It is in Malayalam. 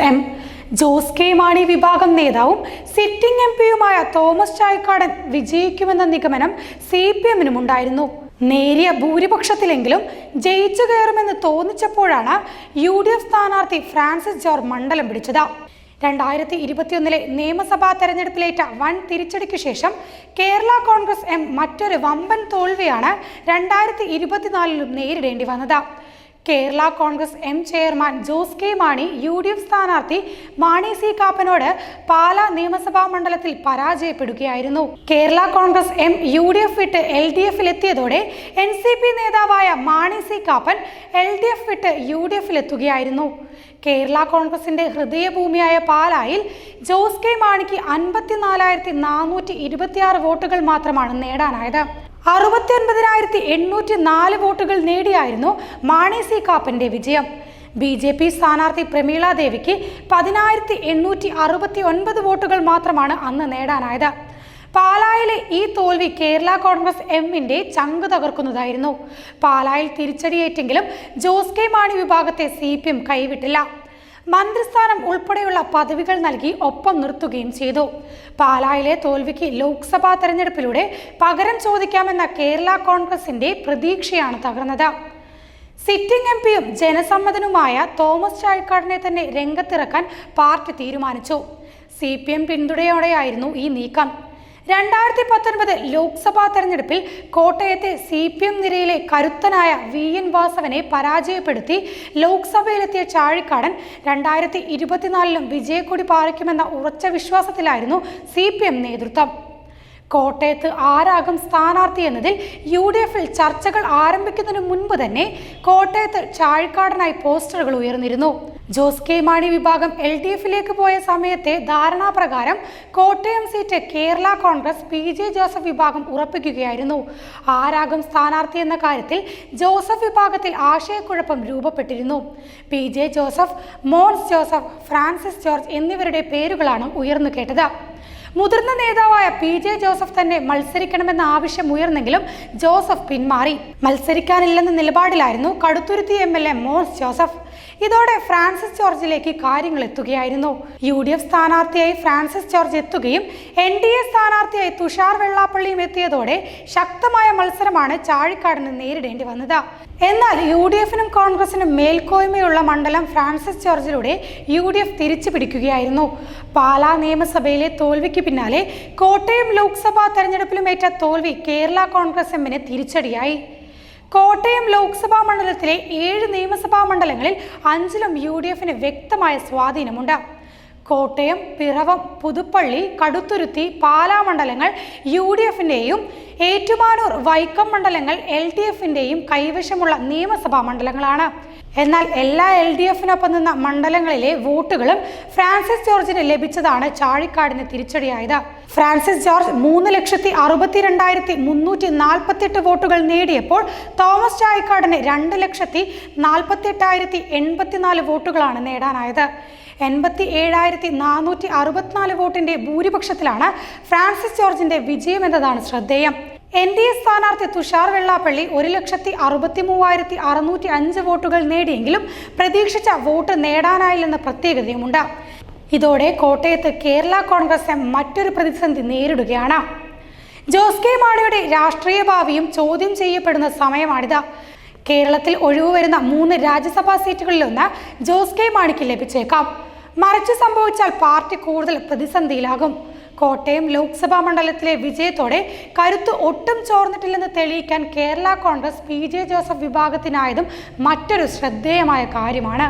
എം. Jose K. മാണി വിഭാഗം നേതാവും സിറ്റിംഗ് എം പിയുമായ തോമസ് ചായക്കാടൻ വിജയിക്കുമെന്ന നിഗമനം സി പി എമ്മിനും ഉണ്ടായിരുന്നു. നേരിയ ഭൂരിപക്ഷത്തിലെങ്കിലും ജയിച്ചു കയറുമെന്ന് തോന്നിച്ചപ്പോഴാണ് യു ഡി എഫ് സ്ഥാനാർത്ഥി ഫ്രാൻസിസ് ജോർജ് മണ്ഡലം പിടിച്ചത്. രണ്ടായിരത്തി ഇരുപത്തിയൊന്നിലെ നിയമസഭാ തെരഞ്ഞെടുപ്പിലേറ്റ വൻ തിരിച്ചടിക്ക് ശേഷം കേരള കോൺഗ്രസ് എം മറ്റൊരു വമ്പൻ തോൽവിയാണ് രണ്ടായിരത്തി ഇരുപത്തിനാലിലും നേരിടേണ്ടി വന്നത്. Kerala Congress M chairman Jose K Mani U D F സ്ഥാനാർത്ഥി മാണി സി കാപ്പനോട് പാലാ നിയമസഭാ മണ്ഡലത്തിൽ പരാജയപ്പെടുകയായിരുന്നു. Kerala Congress M U D F വിട്ട് എൽ ഡി എഫിൽ എത്തിയതോടെ എൻ സി പി നേതാവായ Mani C Kappan L D F വിട്ട് യു ഡി എഫിൽ എത്തുകയായിരുന്നു കേരള കോൺഗ്രസിന്റെ ഹൃദയഭൂമിയായ പാലായിൽ ജോസ് കെ മാണിക്ക് അൻപത്തിനാലായിരത്തി നാനൂറ്റി ഇരുപത്തിയാറ് വോട്ടുകൾ മാത്രമാണ് നേടാനായത്. അറുപത്തി ഒൻപതിനായിരത്തി എണ്ണൂറ്റി നാല് വോട്ടുകൾ നേടിയായിരുന്നു മാണി സി കാപ്പന്റെ വിജയം. ബി ജെ പി സ്ഥാനാർത്ഥി പ്രമീള ദേവിക്ക് പതിനായിരത്തി എണ്ണൂറ്റി അറുപത്തി ഒൻപത് വോട്ടുകൾ മാത്രമാണ് അന്ന് നേടാനായത്. പാലായിലെ ഈ തോൽവി കേരള കോൺഗ്രസ് എമ്മിന്റെ ചങ്ക് തകർക്കുന്നതായിരുന്നു. പാലായിൽ തിരിച്ചടിയേറ്റെങ്കിലും ജോസ് കെ മാണി വിഭാഗത്തെ സി കൈവിട്ടില്ല. മന്ത്രിസ്ഥാനം ഉൾപ്പെടെയുള്ള പദവികൾ നൽകി ഒപ്പം നിർത്തുകയും ചെയ്തു. പാലായിലെ തോൽവിക്ക് ലോക്സഭാ തെരഞ്ഞെടുപ്പിലൂടെ പകരം ചോദിക്കാമെന്ന കേരള കോൺഗ്രസിന്റെ പ്രതീക്ഷയാണ് തകർന്നത്. സിറ്റിംഗ് എം പിയും ജനസമ്മതനുമായ തോമസ് ചാഴിക്കാടിനെ തന്നെ രംഗത്തിറക്കാൻ പാർട്ടി തീരുമാനിച്ചു. സി പി എം പിന്തുണയോടെയായിരുന്നു ഈ നീക്കം. രണ്ടായിരത്തി പത്തൊൻപത് ലോക്സഭാ തെരഞ്ഞെടുപ്പിൽ കോട്ടയത്തെ സി പി എം നിരയിലെ കരുത്തനായ വി എൻ വാസവനെ പരാജയപ്പെടുത്തി ലോക്സഭയിലെത്തിയ ചാഴിക്കാടൻ രണ്ടായിരത്തി ഇരുപത്തിനാലിലും വിജയക്കൊടി പാലിക്കുമെന്ന ഉറച്ച വിശ്വാസത്തിലായിരുന്നു സി പി എം നേതൃത്വം. കോട്ടയത്ത് ആരാകും സ്ഥാനാർത്ഥി എന്നതിൽ യു ഡി എഫിൽ ചർച്ചകൾ ആരംഭിക്കുന്നതിന് മുൻപ് തന്നെ കോട്ടയത്ത് ചാഴിക്കാടനായി പോസ്റ്ററുകൾ ഉയർന്നിരുന്നു. ജോസ് കെ മാണി വിഭാഗം എൽ ഡി എഫിലേക്ക് പോയ സമയത്തെ ധാരണാപ്രകാരം Kottayam seat Kerala Congress P J Joseph വിഭാഗം ഉറപ്പിക്കുകയായിരുന്നു. ആരാകും സ്ഥാനാർത്ഥി എന്ന കാര്യത്തിൽ ജോസഫ് വിഭാഗത്തിൽ ആശയക്കുഴപ്പം രൂപപ്പെട്ടിരുന്നു. P J Joseph Mons Joseph Francis George എന്നിവരുടെ പേരുകളാണ് ഉയർന്നു കേട്ടത്. മുതിർന്ന നേതാവായ പി ജെ ജോസഫ് തന്നെ മത്സരിക്കണമെന്ന ആവശ്യം ഉയർന്നെങ്കിലും ജോസഫ് പിന്മാറി. മത്സരിക്കാനില്ലെന്ന നിലപാടിലായിരുന്നു Kaduthuruthy M L A Mons Joseph. ഇതോടെ ഫ്രാൻസിസ് ജോർജിലേക്ക് കാര്യങ്ങൾ എത്തുകയായിരുന്നു. യു ഡി എഫ് സ്ഥാനാർത്ഥിയായി ഫ്രാൻസിസ് ജോർജ് എത്തുകയും എൻ ഡി എ സ്ഥാനാർത്ഥിയായി തുഷാർ വെള്ളാപ്പള്ളിയും എത്തിയതോടെ ശക്തമായ മത്സരമാണ് ചാഴിക്കാടിന് നേരിടേണ്ടി വന്നത്. എന്നാൽ യു ഡി എഫിനും കോൺഗ്രസിനും മേൽക്കോയ്മയുള്ള മണ്ഡലം ഫ്രാൻസിസ് ജോർജിലൂടെ യു ഡി എഫ് തിരിച്ചു പിടിക്കുകയായിരുന്നു പാലാ നിയമസഭയിലെ തോൽവിക്ക് പിന്നാലെ കോട്ടയം ലോക്സഭാ തെരഞ്ഞെടുപ്പിലും ഏറ്റ തോൽവി കേരള കോൺഗ്രസ് എമ്മിന് തിരിച്ചടിയായി. കോട്ടയം ലോക്സഭാ മണ്ഡലത്തിലെ ഏഴ് നിയമസഭാ മണ്ഡലങ്ങളിൽ അഞ്ചിലും യു ഡി എഫിന് വ്യക്തമായ സ്വാധീനമുണ്ട്. കോട്ടയം പിറവം പുതുപ്പള്ളി കടുത്തുരുത്തി പാലാ മണ്ഡലങ്ങൾ യു ഡി എഫിന്റെയും ഏറ്റുമാനൂർ വൈക്കം മണ്ഡലങ്ങൾ എൽ ഡി എഫിന്റെയും കൈവശമുള്ള നിയമസഭാ മണ്ഡലങ്ങളാണ്. എന്നാൽ എല്ലാ എൽ ഡി എഫിനൊപ്പം നിന്ന മണ്ഡലങ്ങളിലെ വോട്ടുകളും ഫ്രാൻസിസ് ജോർജിന് ലഭിച്ചതാണ് ചാഴിക്കാടിന് തിരിച്ചടിയായത്. ഫ്രാൻസിസ് ജോർജ് മൂന്ന് ലക്ഷത്തി അറുപത്തിരണ്ടായിരത്തി മുന്നൂറ്റി നാൽപ്പത്തെട്ട് വോട്ടുകൾ നേടിയപ്പോൾ തോമസ് ചാഴിക്കാടിന് രണ്ട് ലക്ഷത്തി നാൽപ്പത്തെട്ടായിരത്തി എൺപത്തിനാല് വോട്ടുകളാണ് നേടാനായത്. എൺപത്തി ഏഴായിരത്തി നാനൂറ്റി അറുപത്തിനാല് വോട്ടിന്റെ ഭൂരിപക്ഷത്തിലാണ് ഫ്രാൻസിസ് ജോർജിന്റെ വിജയം എന്നതാണ് ശ്രദ്ധേയം. എൻ ഡി എ സ്ഥാനാർത്ഥി തുഷാർ വെള്ളാപ്പള്ളി ഒരു ലക്ഷത്തി അറുപത്തി മൂവായിരത്തി അറുന്നൂറ്റി അഞ്ച് വോട്ടുകൾ നേടിയെങ്കിലും പ്രതീക്ഷിച്ച വോട്ട് നേടാനായില്ലെന്ന പ്രത്യേകതയുമുണ്ട്. ഇതോടെ കോട്ടയത്ത് കേരള കോൺഗ്രസ് എം മറ്റൊരു പ്രതിസന്ധി നേരിടുകയാണ്. ജോസ് കെ മാണിയുടെ രാഷ്ട്രീയ ഭാവിയും ചോദ്യം ചെയ്യപ്പെടുന്ന സമയമാണിത്. കേരളത്തിൽ ഒഴിവ് വരുന്ന മൂന്ന് രാജ്യസഭാ സീറ്റുകളിലൊന്ന് ജോസ് കെ മാണിക്ക് ലഭിച്ചേക്കാം. മറിച്ച് സംഭവിച്ചാൽ പാർട്ടി കൂടുതൽ പ്രതിസന്ധിയിലാകും. കോട്ടയം ലോക്സഭാ മണ്ഡലത്തിലെ വിജയത്തോടെ കരുത്ത് ഒട്ടും ചോർന്നിട്ടില്ലെന്ന് തെളിയിക്കാൻ Kerala Congress P J Joseph വിഭാഗത്തിനായതും മറ്റൊരു ശ്രദ്ധേയമായ കാര്യമാണ്.